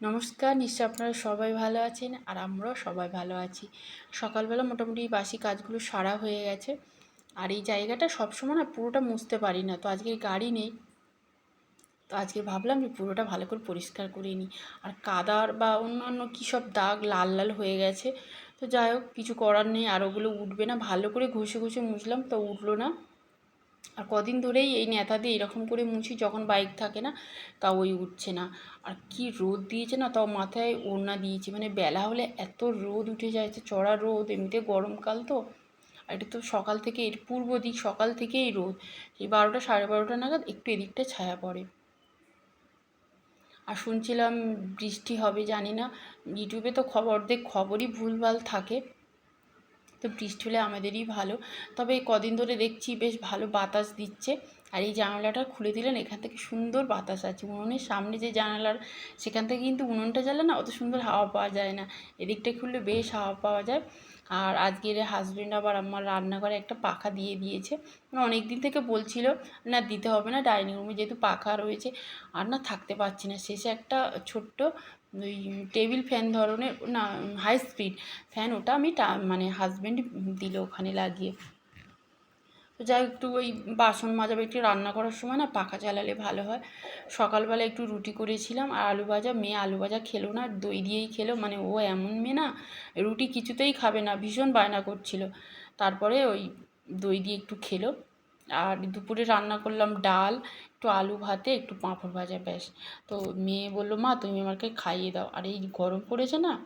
নমস্কার নিশ্চয় আপনারা সবাই ভালো আছেন আর আমরাও সবাই ভালো আছি। সকালবেলা মোটামুটি বাসি কাজগুলো সারা হয়ে গেছে আর এই জায়গাটা সবসময় না পুরোটা মুছতে পারি না। তো আজকে গাড়ি নেই। তো আজকে ভাবলাম যে পুরোটা ভালো করে পরিষ্কার করে নিই। আর কাদার বা অন্যান্য কী সব দাগ লাল লাল হয়ে গেছে, তো যাই হোক, কিছু করার নেই আর ওগুলো উঠবে না। ভালো করে ঘষে ঘষে মুছলাম, তো উঠল না। আর কদিন ধরেই এই নেতা দিয়ে এরকম করে মুছি যখন বাইক থাকে না, তাও ওই উঠছে না। আর কি রোদ দিয়েছে না, তাও মাথায় ওড়না দিয়েছে। মানে বেলা হলে এত রোদ উঠে যাচ্ছে, চড়া রোদ, এমনিতে গরমকাল তো। আর এটা তো সকাল থেকে, এর পূর্ব দিক সকাল থেকেই রোদ। এই বারোটা সাড়ে বারোটা নাগাদ একটু এদিকটা ছায়া পড়ে। আর শুনছিলাম বৃষ্টি হবে জানি না, ইউটিউবে তো খবর অর্ধেক খবরই ভুলভাল থাকে। তো বৃষ্টি হলে আমাদেরই ভালো। তবে কদিন ধরে দেখছি বেশ ভালো বাতাস দিচ্ছে। আর এই জানালাটা খুলে দিলেন, এখান থেকে সুন্দর বাতাস আছে। উনুনের সামনে যে জানালার, সেখান থেকে কিন্তু উনুনটা জ্বালে না, অত সুন্দর হাওয়া পাওয়া যায় না। এদিকটা খুললে বেশ হাওয়া পাওয়া যায়। আর আজকের হাজব্যান্ড আবার আমার রান্নাঘরে একটা পাখা দিয়ে দিয়েছে। মানে অনেক দিন থেকে বলছিল, না, দিতে হবে না ডাইনিং রুমে যেহেতু পাখা রয়েছে, আর না, থাকতে পারছি না। শেষে একটা ছোট্ট ওই টেবিল ফ্যান ধরনের, না হাই স্পিড ফ্যান ওটা আমি মানে হাজব্যান্ড দিল ওখানে লাগিয়ে। তো যাই একটু ওই বাসন মাজা একটু রান্না করার সময় না পাখা চালালে ভালো হয়। সকালবেলা একটু রুটি করেছিলাম, আর আলু ভাজা, মেয়ে আলু ভাজা খেলো না, দই দিয়েই খেলো মানে ও এমন মেয়ে না, রুটি কিছুতেই খাবে না, ভীষণ বায়না করছিল। তারপরে ওই দই দিয়ে একটু খেলো। আর দুপুরে রান্না করলাম ডাল, একটু আলু ভাতে, একটু পাঁপড় ভাজা, ব্যাস। তো মেয়ে বলল, মা, তুমি আমাকে খাইয়ে দাও। আর এই গরম পড়েছে না?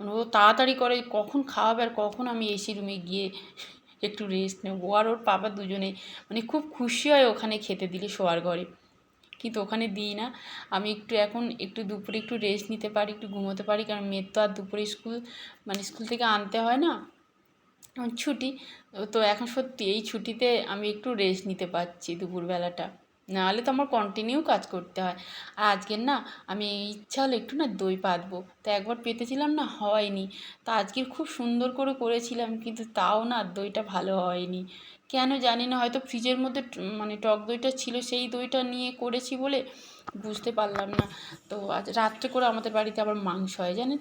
মানে ও তাড়াতাড়ি করে, কখন খাওয়াবে আর কখন আমি এসি রুমে গিয়ে একটু রেস্ট নেব? আর ওর বাবা দুজনেই মানে খুব খুশি হয় ওখানে খেতে দিলে শোয়ার ঘরে। কিন্তু ওখানে দিই না। আমি একটু এখন একটু দুপুরে একটু রেস্ট নিতে পারি, একটু ঘুমোতে পারি, কারণ মেয়ের তো আর দুপুরে স্কুল মানে স্কুল থেকে আনতে হয় না। ছুটি, তো এখন সত্যি এই ছুটিতে আমি একটু রেস্ট নিতে পারছি দুপুরবেলাটা। নাহলে তো আমার কন্টিনিউ কাজ করতে হয়। আর আজকের না, আমি ইচ্ছা হলে একটু না দই পাতবো। তো একবার পেতেছিলাম না, হয়নি। তা আজকের খুব সুন্দর করে করেছিলাম, কিন্তু তাও না দইটা ভালো হয়নি। কেন জানি না হয়তো ফ্রিজের মধ্যে মানে টক দইটা ছিল সেই দইটা নিয়ে করেছি বলে বুঝতে পারলাম না। তো আজ রাত্রে করে আমাদের বাড়িতে আবার মাংস হয় জানেন?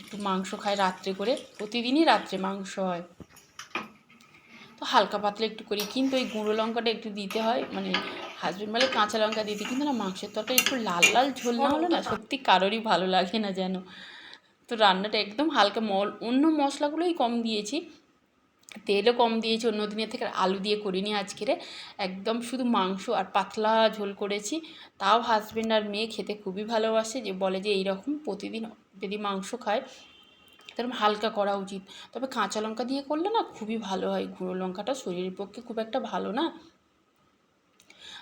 একটু মাংস খায় রাত্রে করে প্রতিদিনই রাত্রে মাংস হয়। তো হালকা পাতলা একটু করি কিন্তু ওই গুঁড়ো লঙ্কাটা একটু দিতে হয় মানে হাজব্যান্ড বলে কাঁচা লঙ্কা দিতে কিন্তু না মাংসের তরকারি একটু লাল লাল ঝোল না হলে না সত্যি কারোরই ভালো লাগে না যেন। তো রান্নাটা একদম হালকা মল অন্য মশলাগুলোই কম দিয়েছি তেলও কম দিয়েছি, অন্য দিনের থেকে আলু দিয়ে করিনি আজকেরে একদম শুধু মাংস আর পাতলা ঝোল করেছি। তাও হাজব্যান্ড আর মেয়ে খেতে খুবই ভালোবাসে যে বলে যে এইরকম প্রতিদিন যদি মাংস খায় তারপর হালকা করা উচিত। তবে কাঁচা লঙ্কা দিয়ে করলে না খুবই ভালো হয়, গুঁড়ো লঙ্কাটা শরীরের পক্ষে খুব একটা ভালো না।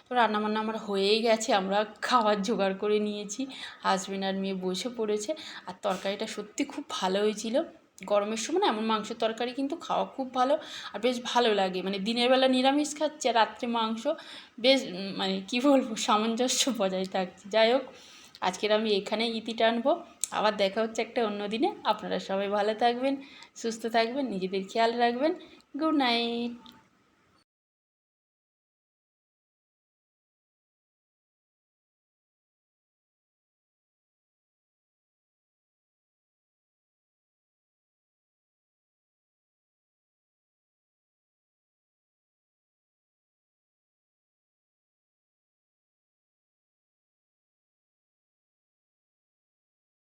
তো রান্নাবান্না আমার হয়েই গেছে, আমরা খাবার জোগাড় করে নিয়েছি। হাজব্যান্ড আর মেয়ে বসে পড়েছে, আর তরকারিটা সত্যি খুব ভালো হয়েছিল। গরমের সময় না এমন মাংসের তরকারি কিন্তু খাওয়া খুব ভালো আর বেশ ভালো লাগে। মানে দিনের বেলা নিরামিষ খাচ্ছে আর রাত্রে মাংস বেশ মানে কী বলব, সামঞ্জস্য বজায় থাকছে। যাই হোক, আজকের আমি এখানে ইতি টানবো। আবার দেখা হচ্ছে একটা অন্য দিনে। আপনারা সবাই ভালো থাকবেন, সুস্থ থাকবেন, নিজেদের খেয়াল রাখবেন। Good night.